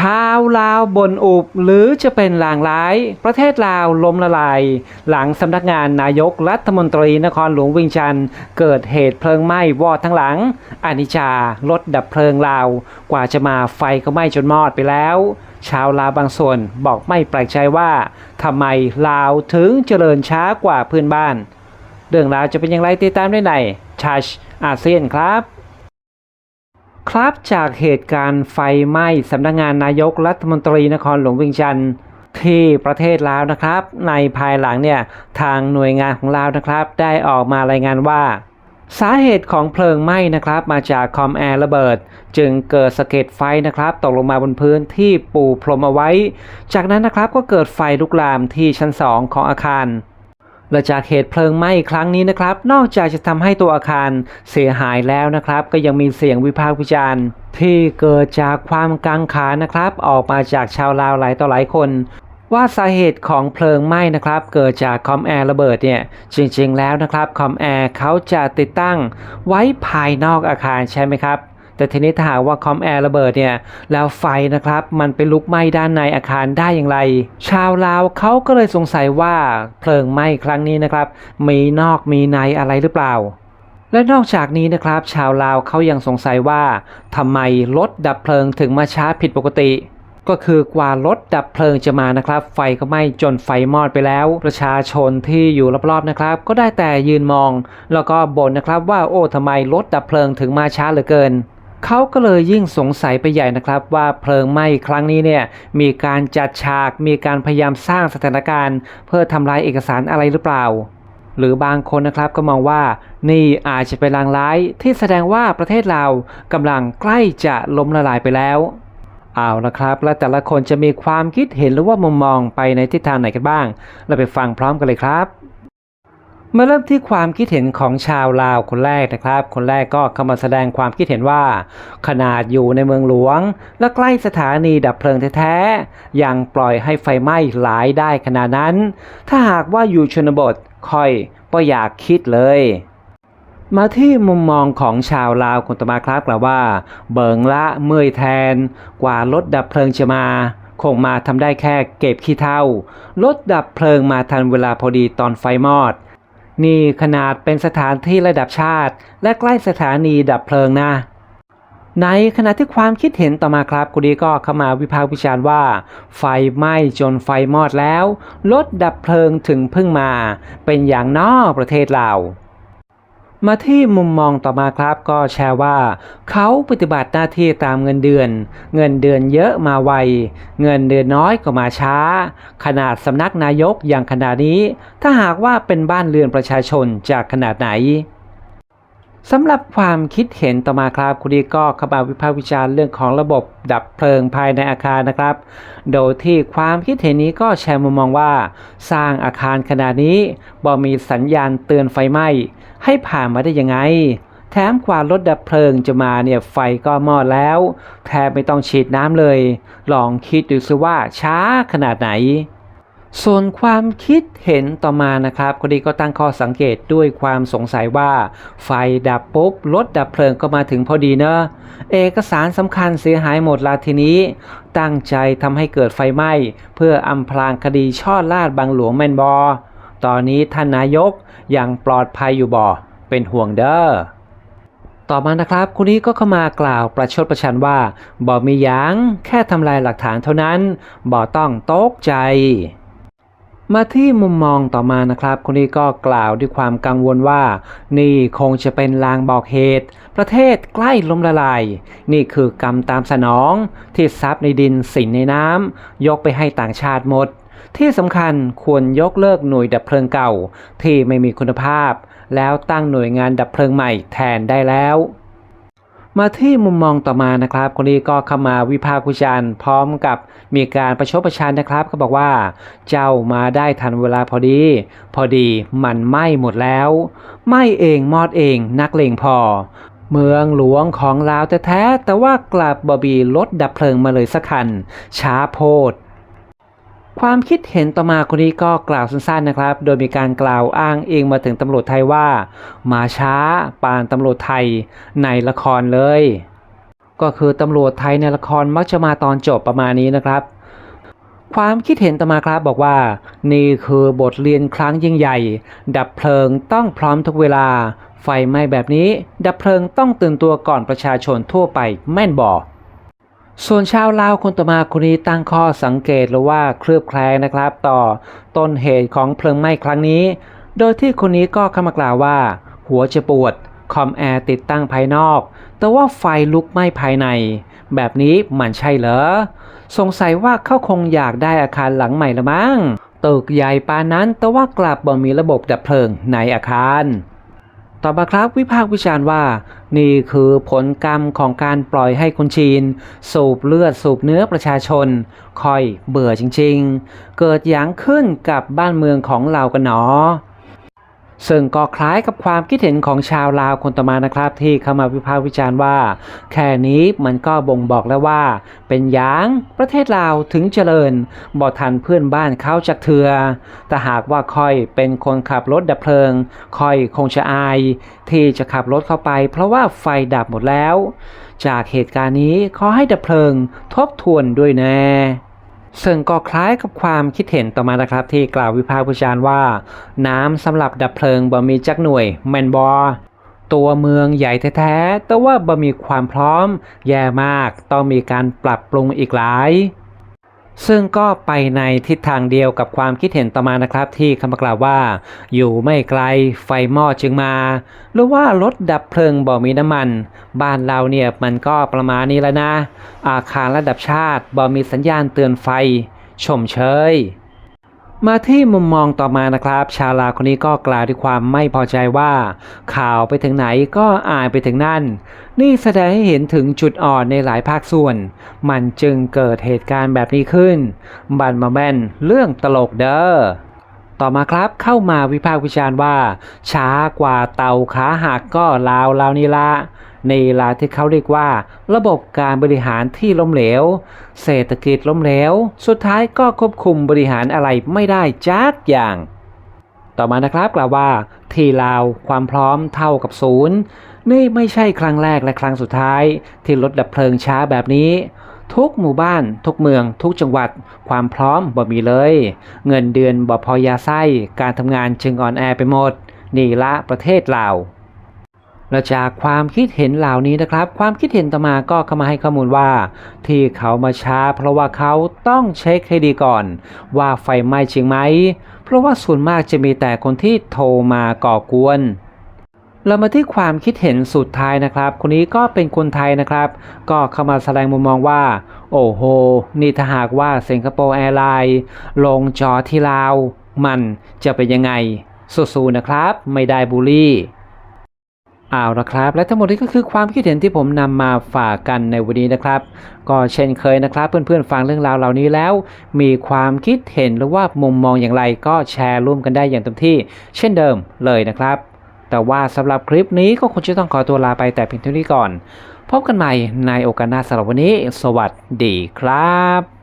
ชาวลาวบนอุบหรือจะเป็นลางร้าย ประเทศลาวล้มละลาย หลังสำนักงานนายกรัฐมนตรีนครหลวงวิงจัน เกิดเหตุเพลิงไหม้วอดทั้งหลัง อนิจารถดับเพลิงลาว กว่าจะมาไฟก็ไหม้จนมอดไปแล้ว ชาวลาวบางส่วนบอกไม่แปลกใจว่าทำไมลาวถึงเจริญช้ากว่าเพื่อนบ้าน เรื่องราวจะเป็นอย่างไรติดตามได้ในชัชอาเซียนครับ ครับจากเหตุการณ์ไฟไหม้สำนักงานนายกรัฐมนตรีนครหลวงเวียงจันทร์ที่ประเทศลาวนะครับ ในภายหลังเนี่ยทางหน่วยงานของลาวนะครับ ได้ออกมารายงานว่า สาเหตุของเพลิงไหม้นะครับ มาจากคอมแอร์ระเบิด จึงเกิดสะเก็ดไฟนะครับ ตกลงมาบนพื้นที่ปูพรมเอาไว้ จากนั้นนะครับก็เกิดไฟลุกลามที่ชั้น 2 ของอาคาร และจากเหตุเพลิงไหม้ครั้งนี้นะครับ นอกจากจะทำให้ตัวอาคารเสียหายแล้วนะครับ ก็ยังมีเสียงวิพากษ์วิจารณ์ที่เกิดจากความกังขานะครับ ออกมาจากชาวลาวหลายต่อหลายคนว่าสาเหตุของเพลิงไหม้นะครับ เกิดจากคอมแอร์ระเบิดเนี่ยจริงๆแล้วนะครับคอมแอร์เขาจะติดตั้งไว้ภายนอกอาคารใช่ไหมครับ แต่ทีนี้ถ้าหากว่าคอมแอร์ระเบิดเนี่ยแล้วไฟนะครับมันไปลุกไหม้ด้านในอาคารได้อย่างไร ชาวลาวเขาก็เลยสงสัยว่าเพลิงไหม้ครั้งนี้นะครับ มีนอกมีในอะไรหรือเปล่าและนอกจากนี้นะครับ ชาวลาวเขายังสงสัยว่าทำไมรถดับเพลิงถึงมาช้าผิดปกติ ก็คือกว่ารถดับเพลิงจะมานะครับ ไฟก็ไหม้จนไฟมอดไปแล้ว ประชาชนที่อยู่รอบๆนะครับ ก็ได้แต่ยืนมอง แล้วก็บ่นนะครับว่าโอ้ทำไมรถดับเพลิงถึงมาช้าเหลือเกิน เขาก็เลยยิ่งสงสัยไปใหญ่นะครับว่าเพลิงไหม้ครั้งนี้เนี่ยมีการจัดฉากมีการพยายามสร้างสถานการณ์ เพื่อทำลายเอกสารอะไรหรือเปล่า หรือบางคนนะครับก็มองว่านี่อาจจะเป็นลางร้ายที่แสดงว่าประเทศเรากำลังใกล้จะล้มละลายไปแล้วเอาละครับ และแต่ละคนจะมีความคิดเห็นหรือว่ามุมมองไปในทิศทางไหนกันบ้าง เราไปฟังพร้อมกันเลยครับ มาเริ่มที่ความคิดเห็นของชาวลาวคนแรกนะครับ คนแรกก็เข้ามาแสดงความคิดเห็นว่า ขนาดอยู่ในเมืองหลวง และใกล้สถานีดับเพลิงแท้ๆยังปล่อยให้ไฟไหม้หลายได้ขนาดนั้น ถ้าหากว่าอยู่ชนบทค่อยก็อยากคิดเลยมาที่มุมมองของชาวลาวคนต่อมาครับกล่าวว่า เบิงละเมื่อยแทน กว่ารถดับเพลิงจะมา คงมาทำได้แค่เก็บขี้เถ้ารถดับเพลิงมาทันเวลาพอดีตอนไฟมอด นี่ขนาดเป็นสถานที่ระดับชาติ และใกล้สถานีดับเพลิงนะ ในขณะที่ความคิดเห็นต่อมาครับกุดีก็เข้ามาวิพากษ์วิจารณ์ว่า ไฟไหม้จนไฟมอดแล้ว รถดับเพลิงถึงเพิ่งมา เป็นอย่างนอกประเทศเรา มาที่มุมมองต่อมาครับก็แชร์ว่า เขาปฏิบัติหน้าที่ตามเงินเดือน เงินเดือนเยอะมาไว เงินเดือนน้อยก็มาช้า ขนาดสำนักนายกอย่างขนาดนี้ ถ้าหากว่าเป็นบ้านเรือนประชาชนจากขนาดไหนสำหรับความคิดเห็นต่อมาครับคุณดีก็เข้ามาวิพากษ์วิจารณ์เรื่องของระบบดับเพลิงภายในอาคารนะครับ โดยที่ความคิดเห็นนี้ก็แชร์มุมมองว่า สร้างอาคารขนาดนี้บ่มีสัญญาณเตือนไฟไหม้ ให้ผ่านมาได้ยังไง แถมกว่ารถดับเพลิงจะมาเนี่ยไฟก็มอดแล้ว แทบไม่ต้องฉีดน้ำเลย ลองคิดดูซิว่าช้าขนาดไหนส่วนความคิดเห็นต่อมานะครับคนดีก็ตั้งข้อสังเกตด้วยความสงสัยว่า ไฟดับปุ๊บรถดับเพลิงก็มาถึงพอดีเนอะเอกสารสำคัญเสียหายหมดละทีนี้ ตั้งใจทำให้เกิดไฟไหม้ เพื่ออำพรางคดีช่อลาดบางหลวงแมนบอ ตอนนี้ท่านนายกยังปลอดภัยอยู่บ่ เป็นห่วงเด้อ ต่อมานะครับคนนี้ก็เข้ามากล่าวประชดประชันว่าบ่มีหยังแค่ทำลายหลักฐานเท่านั้นบ่ต้องตกใจ มาที่มุมมองต่อมานะครับคนนี้ก็กล่าวด้วยความกังวลว่า นี่คงจะเป็นลางบอกเหตุ ประเทศใกล้ล้มละลาย นี่คือกรรมตามสนองที่ทรัพย์ในดินสินในน้ำยกไปให้ต่างชาติหมด ที่สำคัญควรยกเลิกหน่วยดับเพลิงเก่า ที่ไม่มีคุณภาพ แล้วตั้งหน่วยงานดับเพลิงใหม่แทนได้แล้วมาที่มุมมองต่อมานะครับ คนนี้ก็เข้ามาวิพากษ์วิจารณ์พร้อมกับมีการประชดประชันนะครับเขาบอกว่า เจ้ามาได้ทันเวลาพอดี พอดีมันไหม้หมดแล้ว ไหม้เองมอดเองนักเลงพอ เมืองหลวงของลาวแท้แต่ว่ากลับบบีรถดับเพลิงมาเลยสักคัน ช้าโพด ความคิดเห็นต่อมาคนนี้ก็กล่าวสั้นๆนะครับ โดยมีการกล่าวอ้างเองมาถึงตำรวจไทยว่า มาช้าปานตำรวจไทยในละครเลย ก็คือตำรวจไทยในละครมักจะมาตอนจบประมาณนี้นะครับ ความคิดเห็นต่อมาครับบอกว่า นี่คือบทเรียนครั้งยิ่งใหญ่ ดับเพลิงต้องพร้อมทุกเวลา ไฟไหม้แบบนี้ ดับเพลิงต้องตื่นตัวก่อนประชาชนทั่วไปแม่นบอ ส่วนชาวลาวคนต่อมาคนนี้ตั้งข้อสังเกตหรือว่าเคลือบแคลงนะครับ ต่อต้นเหตุของเพลิงไหม้ครั้งนี้ โดยที่คนนี้ก็เข้ามากล่าวว่า หัวจะปวดคอมแอร์ติดตั้งภายนอก แต่ว่าไฟลุกไหม้ภายใน แบบนี้มันใช่เหรอ สงสัยว่าเขาคงอยากได้อาคารหลังใหม่ละมั้งตึกใหญ่ปานนั้นแต่ว่ากลับบ่มีระบบดับเพลิงในอาคาร ต่อมาครับวิพากษ์วิจารณ์ว่า นี่คือผลกรรมของการปล่อยให้คนจีน สูบเลือดสูบเนื้อประชาชน คอยเบื่อจริงๆ เกิดอย่างขึ้นกับบ้านเมืองของเรากันหนอ ซึ่งก็คล้ายกับความคิดเห็นของชาวลาวคนต่อมานะครับ ที่เข้ามาวิพากษ์วิจารณ์ว่า แค่นี้มันก็บ่งบอกแล้วว่า เป็นยางประเทศลาวถึงเจริญบ่ทันเพื่อนบ้านเขาจากเถือแต่หากว่าค่อยเป็นคนขับรถดับเพลิง ค่อยคงจะอาย ที่จะขับรถเข้าไป เพราะว่าไฟดับหมดแล้ว จากเหตุการณ์นี้ขอให้ดับเพลิงทบทวนด้วยแน่ ซึ่งก็คล้ายกับความคิดเห็นต่อมานะครับ ที่กล่าววิพากษ์วิจารณ์ว่า น้ำสำหรับดับเพลิงบ่มีจักหน่วยแมนบอตัวเมืองใหญ่แท้ๆแต่ว่าบ่มีความพร้อม แย่มากต้องมีการปรับปรุงอีกหลาย ซึ่งก็ไปในทิศทางเดียวกับความคิดเห็นต่อมานะครับ ที่คำกล่าวว่า อยู่ไม่ไกลไฟมอดจึงมา หรือว่ารถดับเพลิงบ่มีน้ำมัน บ้านเราเนี่ยมันก็ประมาณนี้แล้วนะ อาคารระดับชาติบ่มีสัญญาณเตือนไฟ ชมเชย มาที่มุมมองต่อมานะครับ ชาลาคนนี้ก็กล่าวด้วยความไม่พอใจว่า ข่าวไปถึงไหนก็อ่านไปถึงนั่น นี่แสดงให้เห็นถึงจุดอ่อนในหลายภาคส่วน มันจึงเกิดเหตุการณ์แบบนี้ขึ้น บันมาแมนเรื่องตลกเด้อต่อมาครับเข้ามาวิพากษ์วิจารณ์ว่า ช้ากว่าเต่าขาหักก็ลาวลาวนี่ละ ในลาที่เขาเรียกว่า ระบบการบริหารที่ล้มเหลว เศรษฐกิจล้มเหลว สุดท้ายก็ควบคุมบริหารอะไรไม่ได้จักอย่าง ต่อมานะครับกล่าวว่าที่ลาวความพร้อมเท่ากับศูนย์นี่ไม่ใช่ครั้งแรกและครั้งสุดท้าย ที่รถดับเพลิงช้าแบบนี้ทุกหมู่บ้าน ทุกเมือง ทุกจังหวัด ความพร้อมบ่มีเลย เงินเดือนบ่พอยาไส้ การทำงานจึงอ่อนแอไปหมด นี่ละประเทศลาว และจากความคิดเห็นเหล่านี้นะครับ ความคิดเห็นต่อมาก็เข้ามาให้ข้อมูลว่า ที่เขามาช้า เพราะว่าเขาต้องเช็คให้ดีก่อน ว่าไฟไหม้จริงไหม เพราะว่าส่วนมากจะมีแต่คนที่โทรมาก่อกวนเรามาที่ความคิดเห็นสุดท้ายนะครับ คนนี้ก็เป็นคนไทยนะครับ ก็เข้ามาแสดงมุมมองว่า โอ้โห นี่ถ้าหากว่าสิงคโปร์แอร์ไลน์ลงจอที่ลาว มันจะเป็นยังไงสู้ๆนะครับ ไม่ได้บูลลี่ เอาละครับ และทั้งหมดนี้ก็คือความคิดเห็นที่ผมนำมาฝากกันในวันนี้นะครับ ก็เช่นเคยนะครับ เพื่อนๆฟังเรื่องราวเหล่านี้แล้ว มีความคิดเห็นหรือว่ามุมมองอย่างไร ก็แชร์ร่วมกันได้อย่างเต็มที่ เช่นเดิมเลยนะครับ แต่ว่าสำหรับคลิปนี้ก็คงจะต้องขอตัวลาไปแต่เพียงเท่านี้ก่อน พบกันใหม่ในโอกาสหน้าสำหรับวันนี้ สวัสดีครับ